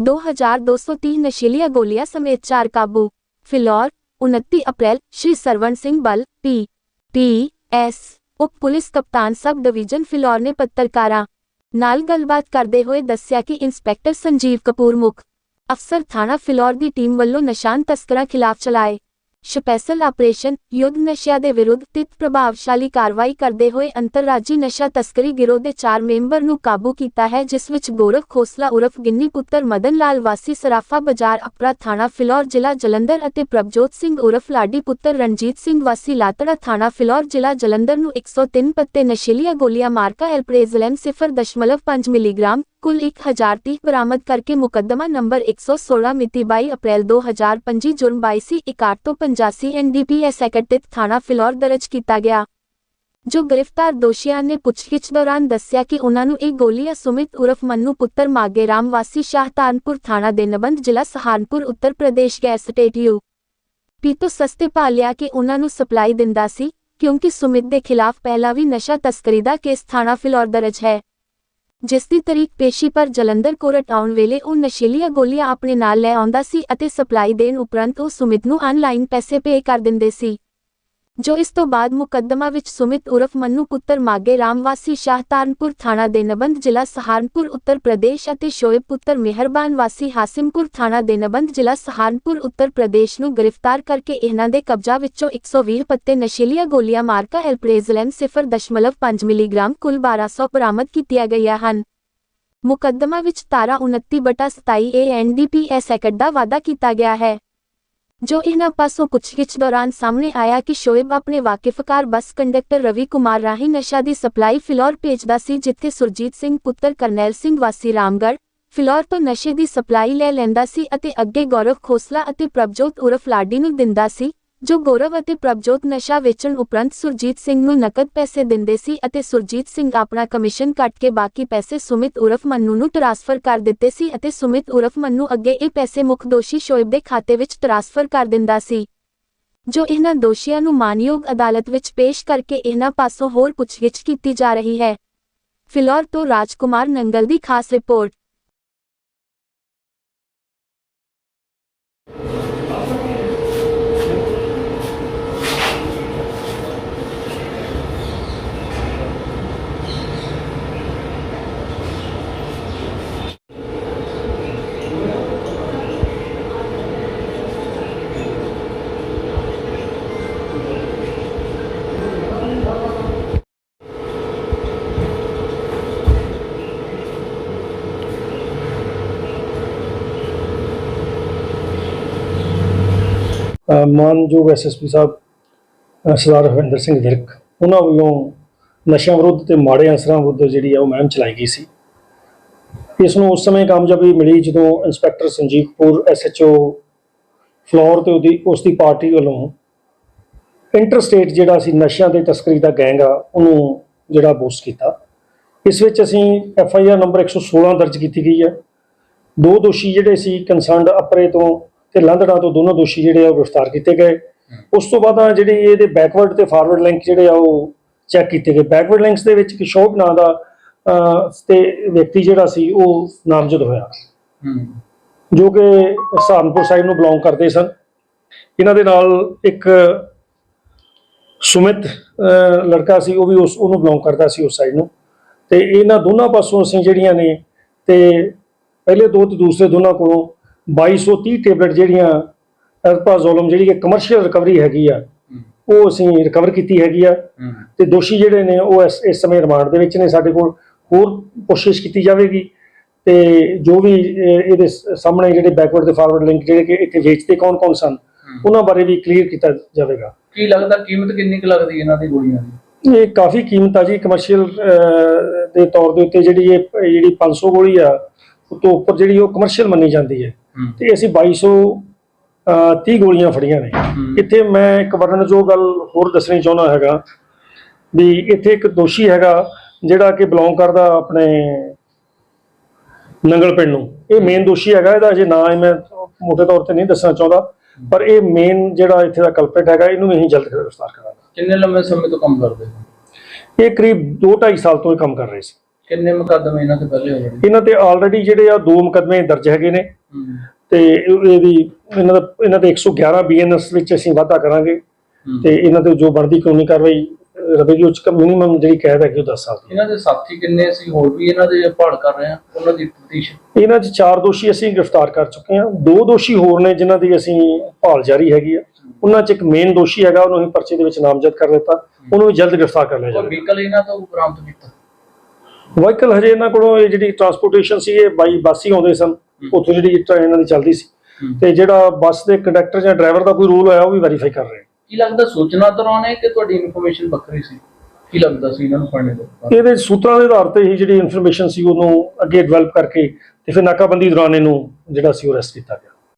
2230 ਨਸ਼ੀਲੀਆਂ ਗੋਲੀਆਂ ਸਮੇਤ ਚਾਰ ਕਾਬੂ ਫਿਲੌਰ 29 ਅਪ੍ਰੈਲ ਸ਼੍ਰੀ ਸਰਵਣ ਸਿੰਘ ਬਲ ਪੀ ਪੀ ਐਸ ਉਪ ਪੁਲਿਸ ਕਪਤਾਨ ਸਬ ਡਿਵੀਜ਼ਨ ਫਿਲੌਰ ਨੇ ਪੱਤਰਕਾਰਾਂ ਨਾਲ ਗੱਲਬਾਤ ਕਰਦੇ ਹੋਏ ਦੱਸਿਆ ਕਿ ਇੰਸਪੈਕਟਰ ਸੰਜੀਵ ਕਪੂਰ ਮੁੱਖ ਅਫਸਰ ਥਾਣਾ ਫਿਲੌਰ ਦੀ ਟੀਮ ਵੱਲੋਂ ਨਿਸ਼ਾਨ ਤਸਕਰਾਂ ਖਿਲਾਫ ਚਲਾਏ ਸਪੈਸ਼ਲ ਆਪਰੇਸ਼ਨ ਯੁੱਧ ਨਸ਼ਿਆਂ ਦੇ ਵਿਰੁੱਧ ਤਿਤ ਪ੍ਰਭਾਵਸ਼ਾਲੀ ਕਾਰਵਾਈ ਕਰਦੇ ਹੋਏ ਅੰਤਰਰਾਜੀ ਨਸ਼ਾ ਤਸਕਰੀ ਗਿਰੋਹ ਦੇ ਚਾਰ ਮੈਂਬਰ ਨੂੰ ਕਾਬੂ ਕੀਤਾ ਹੈ, ਜਿਸ ਵਿੱਚ ਗੋਰਖ ਖੋਸਲਾ ਉਰਫ ਗਿੰਨੀ ਪੁੱਤਰ ਮਦਨ ਲਾਲ, ਵਾਸੀ ਸਰਾਫਾ ਬਾਜ਼ਾਰ, ਅਪਰਾ ਥਾਣਾ ਫਿਲੌਰ, ਜ਼ਿਲ੍ਹਾ ਜਲੰਧਰ ਅਤੇ ਪ੍ਰਭਜੋਤ ਸਿੰਘ ਉਰਫ ਲਾਡੀ ਪੁੱਤਰ ਰਣਜੀਤ ਸਿੰਘ, ਵਾਸੀ ਲਾਤੜਾ ਥਾਣਾ ਫਿਲੌਰ, ਜ਼ਿਲ੍ਹਾ ਜਲੰਧਰ ਨੂੰ 103 ਪੱਤੇ ਨਸ਼ੀਲੀਆਂ ਗੋਲੀਆਂ ਮਾਰਕਾ ਐਲਪ੍ਰੇਜ਼ਲਮ 0.5 ਮਿਲੀਗ੍ਰਾਮ ਕੁੱਲ 1030 ਬਰਾਮਦ ਕਰਕੇ ਮੁਕੱਦਮਾ ਨੰਬਰ 116 ਮਿਤੀ 22 ਅਪ੍ਰੈਲ 2025 ਜੁਰਮ 22 61 ਤੋਂ 85 ਐਨਡੀਪੀਐਸ ਐਕਟ ਥਾਣਾ ਫਿਲੌਰ ਦਰਜ ਕੀਤਾ ਗਿਆ। ਜੋ ਗ੍ਰਿਫਤਾਰ ਦੋਸ਼ੀਆਂ ਨੇ ਪੁੱਛਗਿੱਛ ਦੌਰਾਨ ਦੱਸਿਆ ਕਿ ਉਹਨਾਂ ਨੂੰ ਇਹ ਗੋਲੀਆਂ ਸੁਮਿਤ ਉਰਫ ਮੰਨੂ ਪੁੱਤਰ ਮਾਗੇ ਰਾਮ ਵਾਸੀ ਸ਼ਾਹਤਾਨਪੁਰ ਥਾਣਾ ਦੇ ਨਬੰਦ ਜ਼ਿਲ੍ਹਾ Saharanpur, Uttar Pradesh gas state U. P ਤੋਂ ਸਸਤੇ ਪਾ ਲਿਆ ਕਿ ਉਹਨਾਂ ਨੂੰ ਸਪਲਾਈ ਦਿੰਦਾ ਸੀ, ਕਿਉਂਕਿ ਸੁਮਿਤ ਦੇ ਖਿਲਾਫ ਪਹਿਲਾਂ ਵੀ ਨਸ਼ਾ ਤਸਕਰੀ ਦਾ ਕੇਸ ਥਾਣਾ ਫਿਲੌਰ ਦਰਜ ਹੈ। ਜਿਸ ਦੀ ਤਰੀਕ ਪੇਸ਼ੀ ਪਰ ਜਲੰਧਰ ਕੋਰਟ ਆਉਣ ਵੇਲੇ ਉਹ ਨਸ਼ੀਲੀਆਂ ਗੋਲੀਆਂ ਆਪਣੇ ਨਾਲ ਲੈ ਆਉਂਦਾ ਸੀ ਅਤੇ ਸਪਲਾਈ ਦੇਣ ਉਪਰੰਤ ਉਹ ਸੁਮਿਤ ਨੂੰ ਆਨਲਾਈਨ ਪੈਸੇ ਪੇ ਕਰ ਦਿੰਦੇ ਸੀ। ਜੋ ਇਸ ਤੋਂ ਬਾਅਦ ਮੁਕੱਦਮਾ ਵਿੱਚ ਸੁਮਿਤ ਉਰਫ ਮੰਨੂ ਪੁੱਤਰ ਮਾਗੇ ਰਾਮਵਾਸੀ ਸ਼ਾਹਤਾਨਪੁਰ ਥਾਣਾ ਦੇ ਨਬੰਦ ਜ਼ਿਲ੍ਹਾ ਸਹਾਰਨਪੁਰ, ਉੱਤਰ ਪ੍ਰਦੇਸ਼ ਅਤੇ ਸ਼ੋਇਬ ਪੁੱਤਰ ਮਿਹਰਬਾਨ ਵਾਸੀ ਹਾਸਿਮਪੁਰ ਥਾਣਾ ਦੇ ਨਬੰਦ ਜ਼ਿਲ੍ਹਾ ਸਹਾਰਨਪੁਰ, ਉੱਤਰ ਪ੍ਰਦੇਸ਼ ਨੂੰ ਗ੍ਰਿਫਤਾਰ ਕਰਕੇ ਇਹਨਾਂ ਦੇ ਕਬਜ਼ਾ ਵਿੱਚੋਂ 120 ਪੱਤੇ ਨਸ਼ੀਲੀਆਂ ਗੋਲੀਆਂ ਮਾਰਕਾ ਐਲਪ੍ਰੇਜ਼ਲੈਮ 0.5 ਮਿਲੀਗ੍ਰਾਮ ਕੁੱਲ 1200 ਬਰਾਮਦ ਕੀਤੀਆਂ ਗਈਆਂ ਹਨ। ਮੁਕੱਦਮਾ ਵਿੱਚ ਤਾਰਾ 29 ਬਟਾ 27 ਏ ਐਨਡੀਪੀਐਸ ਐਕਟ ਦਾ ਵਾਅਦਾ ਕੀਤਾ ਗਿਆ ਹੈ। ਜੋ ਇਹਨਾਂ ਪਾਸੋਂ ਪੁੱਛਗਿੱਛ ਦੌਰਾਨ ਸਾਹਮਣੇ ਆਇਆ ਕਿ ਸ਼ੋਇਬ ਆਪਣੇ ਵਾਕਿਫਕਾਰ ਬੱਸ ਕੰਡਕਟਰ ਰਵੀ ਕੁਮਾਰ ਰਾਹੀਂ ਨਸ਼ਾ ਦੀ ਸਪਲਾਈ ਫਿਲੌਰ ਭੇਜਦਾ ਸੀ, ਜਿੱਥੇ ਸੁਰਜੀਤ ਸਿੰਘ ਪੁੱਤਰ ਕਰਨੈਲ ਸਿੰਘ ਵਾਸੀ ਰਾਮਗੜ੍ਹ ਫਿਲੌਰ ਤੋਂ ਨਸ਼ੇ ਦੀ ਸਪਲਾਈ ਲੈ ਲੈਂਦਾ ਸੀ ਅਤੇ ਅੱਗੇ ਗੌਰਵ ਖੋਸਲਾ ਅਤੇ ਪ੍ਰਭਜੋਤ ਉਰਫ ਲਾਡੀ ਨੂੰ ਦਿੰਦਾ ਸੀ। ਜੋ ਗੌਰਵ ਅਤੇ ਪ੍ਰਭਜੋਤ ਨਸ਼ਾ ਵੇਚਣ ਉਪਰੰਤ ਸੁਰਜੀਤ ਸਿੰਘ ਨੂੰ ਨਕਦ ਪੈਸੇ ਦਿੰਦੇ ਸੀ ਅਤੇ ਸੁਰਜੀਤ ਸਿੰਘ ਆਪਣਾ ਕਮਿਸ਼ਨ ਕੱਟ ਕੇ ਬਾਕੀ ਪੈਸੇ ਸੁਮਿਤ ਉਰਫ ਮੰਨੂ ਨੂੰ ਟ੍ਰਾਂਸਫਰ ਕਰ ਦਿੱਤੇ ਸੀ ਅਤੇ ਸੁਮਿਤ ਉਰਫ ਮੰਨੂ ਅੱਗੇ ਇਹ ਪੈਸੇ ਮੁੱਖ ਦੋਸ਼ੀ ਸ਼ੋਇਬ ਦੇ ਖਾਤੇ ਵਿੱਚ ਟ੍ਰਾਂਸਫਰ ਕਰ ਦਿੰਦਾ ਸੀ, ਜੋ ਇਹਨਾਂ ਦੋਸ਼ੀਆਂ ਨੂੰ ਮਾਨਯੋਗ ਅਦਾਲਤ ਵਿੱਚ ਪੇਸ਼ ਕਰਕੇ ਇਹਨਾਂ ਪਾਸੋਂ ਹੋਰ ਪੁੱਛਗਿੱਛ ਕੀਤੀ ਜਾ ਰਹੀ ਹੈ। ਫਿਲੌਰ ਤੋਂ ਰਾਜਕੁਮਾਰ ਨੰਗਲ ਦੀ ਖਾਸ ਰਿਪੋਰਟ। ਮਾਨਯੋਗ ਐਸਐਸਪੀ ਸਾਹਿਬ ਸਰਦਾਰ ਹਰਿੰਦਰ ਸਿੰਘ ਵਿਰਕ ਉਹਨਾਂ ਵੱਲੋਂ ਨਸ਼ਿਆਂ ਵਿਰੁੱਧ ਤੇ ਮਾੜੇ ਅਸਰਾਂ ਵਿਰੁੱਧ ਜਿਹੜੀ ਆ ਉਹ ਮੁਹਿੰਮ ਚਲਾਈ ਗਈ ਸੀ। ਇਸ ਨੂੰ ਉਸ ਸਮੇਂ ਕਾਮਯਾਬੀ ਮਿਲੀ ਜਦੋਂ ਇੰਸਪੈਕਟਰ ਸੰਜੀਵ ਕਪੂਰ ਐਸਐਚਓ ਫਲੋਰ ਤੇ ਉਹਦੀ ਉਸ ਦੀ ਪਾਰਟੀ ਵੱਲੋਂ ਇੰਟਰ ਸਟੇਟ ਜਿਹੜਾ ਸੀ ਨਸ਼ਿਆਂ ਦੇ ਤਸਕਰੀ ਦਾ ਗੈਂਗ ਆ, ਉਹਨੂੰ ਜਿਹੜਾ ਬੂਸਟ ਕੀਤਾ। ਇਸ ਵਿੱਚ ਅਸੀਂ ਐਫ ਆਈ ਆਰ ਨੰਬਰ 116 ਦਰਜ ਕੀਤੀ ਗਈ ਹੈ। ਦੋ ਦੋਸ਼ੀ ਜਿਹੜੇ ਸੀ, ਕੰਸਰਨਡ ਅਪਰੇ ਤੋਂ ਤੇ ਲੰਦੜਾ ਤੋਂ ਦੋਨੋਂ ਦੋਸ਼ੀ ਜਿਹੜੇ ਆ ਉਹ ਗ੍ਰਿਫਤਾਰ ਕੀਤੇ ਗਏ। ਉਸ ਤੋਂ ਬਾਅਦ ਆ ਜਿਹੜੀ ਇਹਦੇ ਬੈਕਵਰਡ ਤੇ ਫਾਰਵਰਡ ਲਿੰਕ ਜਿਹੜੇ ਆ ਉਹ ਚੈੱਕ ਕੀਤੇ ਗਏ। ਬੈਕਵਰਡ ਲਿੰਕਸ ਦੇ ਵਿੱਚ ਕਿਸ਼ੋਰ ਨਾਂ ਦਾ ਤੇ ਵਿਅਕਤੀ ਜਿਹੜਾ ਸੀ ਉਹ ਨਾਮਜ਼ਦ ਹੋਇਆ। ਜੋ ਕਿ ਸਹਾਰਨਪੁਰ ਸਾਈਡ ਨੂੰ ਬਿਲੋਂਗ ਕਰਦੇ ਸਨ। ਇਹਨਾਂ ਦੇ ਨਾਲ ਇੱਕ ਸੁਮਿਤ ਲੜਕਾ ਸੀ ਉਹ ਵੀ ਉਸ ਉਹਨੂੰ ਬਿਲੋਂਗ ਕਰਦਾ ਸੀ ਉਸ ਸਾਈਡ ਨੂੰ। ਤੇ ਇਹਨਾਂ ਦੋਨਾਂ ਪਾਸੋਂ ਅਸੀਂ ਜਿਹੜੀਆਂ ਨੇ ਤੇ ਪਹਿਲੇ ਦੋ ਤੇ ਦੂਸਰੇ ਦੋਨਾਂ ਕੋਲੋਂ 2230 ਟੇਬਲੇਟ ਜਿਹੜੀਆਂ ਐਲਪਾਜ਼ੋਲਮ ਜਿਹੜੀ ਕਿ ਕਮਰਸ਼ੀਅਲ ਰਿਕਵਰੀ ਹੈਗੀ ਆ ਉਹ ਅਸੀਂ ਰਿਕਵਰ ਕੀਤੀ ਹੈਗੀ ਆ। ਤੇ ਦੋਸ਼ੀ ਜਿਹੜੇ ਨੇ ਉਹ ਇਸ ਇਸ ਸਮੇਂ ਰਿਮਾਂਡ ਦੇ ਵਿੱਚ ਨੇ ਸਾਡੇ ਕੋਲ ਹੋਰ ਕੋਸ਼ਿਸ਼ ਕੀਤੀ ਜਾਵੇਗੀ। ਤੇ ਜੋ ਵੀ ਇਹ- ਇਹਦੇ ਸਾਹਮਣੇ ਜਿਹੜੇ ਬੈਕਵਰਡ ਤੇ ਫਾਰਵਰਡ ਲਿੰਕ ਜਿਹੜੇ ਕਿ ਇੱਥੇ ਵੇਚਦੇ ਕੌਣ-ਕੌਣ ਸਨ ਉਹਨਾਂ ਬਾਰੇ ਵੀ ਕਲੀਅਰ ਕੀਤਾ ਜਾਵੇਗਾ। ਕੀ ਲੱਗਦਾ ਕੀਮਤ ਕਿੰਨੀ ਕੁ ਲੱਗਦੀ ਇਹਨਾਂ ਦੀ ਗੋਲੀਆਂ ਦੀ? ਇਹ ਕਾਫੀ ਕੀਮਤ ਆ ਜੀ ਕਮਰਸ਼ੀਅਲ ਦੇ ਤੌਰ ਦੇ ਉੱਤੇ ਜਿਹੜੀ ਇਹ ਜਿਹੜੀ 500 ਗੋਲੀ ਆ ਉਹ ਤੋਂ ਉੱਪਰ ਜਿਹੜੀ ਉਹ ਕਮਰਸ਼ੀਅਲ ਮੰਨੀ ਜਾਂਦੀ ਹੂੰ। ਤੇ ਅਸੀਂ 2200 ਅਹ, 30 ਗੋਲੀਆਂ ਫੜੀਆਂ ਨੇ। ਇੱਥੇ ਮੈਂ ਇੱਕ ਵਰਣਨਯੋਗ ਗੱਲ ਹੋਰ ਦੱਸਣੀ ਚਾਹੁੰਦਾ ਹੈਗਾ ਵੀ ਇੱਥੇ ਇੱਕ ਦੋਸ਼ੀ ਹੈਗਾ ਜਿਹੜਾ ਕਿ ਬਿਲੋਂਗ ਕਰਦਾ ਆਪਣੇ ਨੰਗਲ ਪਿੰਡ ਨੂੰ। ਇਹ ਮੇਨ ਦੋਸ਼ੀ ਹੈਗਾ ਇਹਦਾ ਅਜੇ ਨਾਂ ਮੈਂ ਮੋਟੇ ਤੌਰ ਤੇ ਨਹੀਂ ਦੱਸਣਾ ਚਾਹੁੰਦਾ ਪਰ ਇਹ ਮੇਨ ਜਿਹੜਾ ਇੱਥੇ ਦਾ ਕਲਪਿਟ ਹੈਗਾ ਇਹਨੂੰ ਵੀ ਅਸੀਂ ਜਲਦ ਗ੍ਰਿਫਤਾਰ ਕਰਾਂਗੇ। ਕਿੰਨੇ ਲੰਬੇ ਸਮੇਂ ਤੋਂ ਕੰਮ ਕਰਦੇ ਇਹ ਕਰੀਬ 2.5 ਸਾਲ ਤੋਂ ਇਹ ਕੰਮ ਕਰ ਰਹੇ ਸੀ। ਕਿੰਨੇ ਮੁਕੱਦਮੇ ਇਹਨਾਂ ਤੇ ਪਹਿਲੇ ਹੋ ਗਏ ਇਹਨਾਂ ਤੇ ਆਲਰੇਡੀ ਜਿਹੜੇ ਆ ਦੋ ਮੁਕੱਦਮੇ ਦਰਜ ਹੈਗੇ ਨੇ। ਹੂੰ। ਤੇ ਇਹ- ਇਹਦੀ ਇਹਨਾਂ ਦਾ ਇਹਨਾਂ ਦੇ 111 ਬੀਐਨਐਸ ਵਿੱਚ ਅਸੀਂ ਵਾਧਾ ਕਰਾਂਗੇ। ਹੂੰ। ਤੇ ਇਹਨਾਂ ਤੇ ਜੋ ਬਣਦੀ ਕਾਨੂੰਨੀ ਕਾਰਵਾਈ ਰਵੇਗੀ ਉੱਚ ਮਿਨੀਮਮ ਜਿਹੜੀ ਕੈਦ ਹੈਗੀ ਉਹ 10 ਸਾਲ ਦੀ ਇਹਨਾਂ ਦੇ ਸਾਥੀ ਕਿੰਨੇ ਸੀ? ਹੋਰ ਵੀ ਇਹਨਾਂ ਦੇ ਭਾਲ ਕਰ ਰਹੇ ਆ? ਉਹਨਾਂ ਦੀ ਤਫਤੀਸ਼। ਇਹਨਾਂ 'ਚ ਚਾਰ ਦੋਸ਼ੀ ਅਸੀਂ ਗ੍ਰਿਫਤਾਰ ਕਰ ਚੁੱਕੇ ਹਾਂ। ਦੋ ਦੋਸ਼ੀ ਹੋਰ ਨੇ ਜਿਨ੍ਹਾਂ ਦੀ ਅਸੀਂ ਭਾਲ ਜਾਰੀ ਹੈਗੀ ਆ। ਉਹਨਾਂ 'ਚ ਇੱਕ ਮੇਨ ਦੋਸ਼ੀ ਹੈਗਾ ਉਹਨੂੰ ਅਸੀਂ ਪਰਚੇ ਦੇ ਵਿੱਚ ਨਾਮਜ਼ਦ ਕਰ ਦਿੱਤਾ। ਉਹਨੂੰ ਵੀ ਜਲਦ ਗ੍ਰਿਫਤਾਰ ਕਰ ਲਿਆ ਜਾਵੇਗਾ। ਵਹੀਕਲ ਇਹਨਾਂ ਤੋਂ ਬਰਾਮਦ ਕੀਤਾ? ਵਾਹੀਕਲ ਹਜੇ ਇਹਨਾਂ ਕੋਲੋਂ ਇਹ ਜਿਹੜੀ ਟਰਾਂਸਪੋਰਟੇਸ਼ਨ ਸੀ ਇਹ ਬਾਈ ਬੱਸ ਹੀ ਆਉਂਦੇ ਸਨ। ਉੱਥੋਂ ਜਿਹੜੀ ਟ੍ਰੇਨ ਇਹਨਾਂ ਦੀ ਚੱਲਦੀ ਸੀ। ਤੇ ਜਿਹੜਾ ਬੱਸ ਦੇ ਕੰਡਕਟਰ ਜਾਂ ਡਰਾਈਵਰ ਦਾ ਕੋਈ ਰੂਲ ਹੋਇਆ ਉਹ ਵੀ ਵੈਰੀਫਾਈ ਕਰ ਰਹੇ ਕੀ ਲੱਗਦਾ ਸੂਚਨਾ ਦੌਰਾਨ ਹੈ ਕਿ ਤੁਹਾਡੀ ਇਨਫੋਰਮੇਸ਼ਨ ਵੱਖਰੀ ਸੀ? ਕੀ ਲੱਗਦਾ ਸੀ ਇਹਨਾਂ ਨੂੰ ਫੜਨੇ ਦੇ? ਇਹਦੇ ਸੂਤਰਾਂ ਦੇ ਆਧਾਰ ਤੇ ਹੀ ਜਿਹੜੀ ਇਨਫੋਰਮੇਸ਼ਨ ਸੀ ਉਹਨੂੰ ਅੱਗੇ ਡਿਵੈਲਪ ਕਰਕੇ ਤੇ ਫਿਰ ਨਾਕਾਬੰਦੀ ਦੌਰਾਨ ਇਹਨੂੰ ਜਿਹੜਾ ਸੀ ਉਹ ਅਰੈਸਟ ਕੀਤਾ ਗਿਆ।